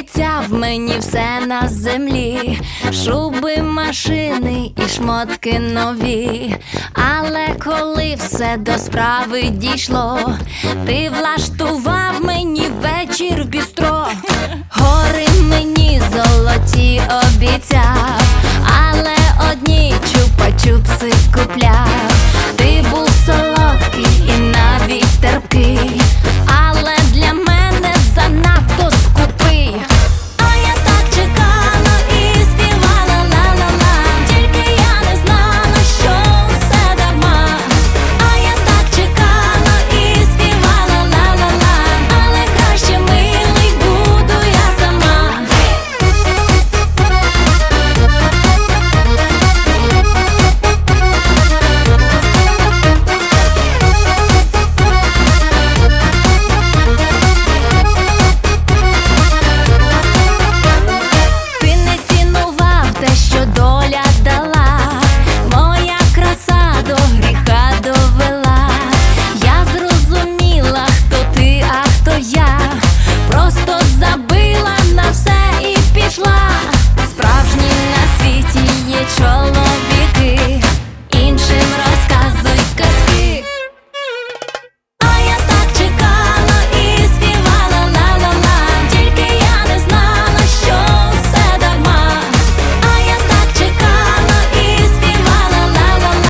обіцяв мені все на землі, шуби, машини і шмотки нові. Але коли все до справи дійшло, ти влаштував мені вечір в бістро.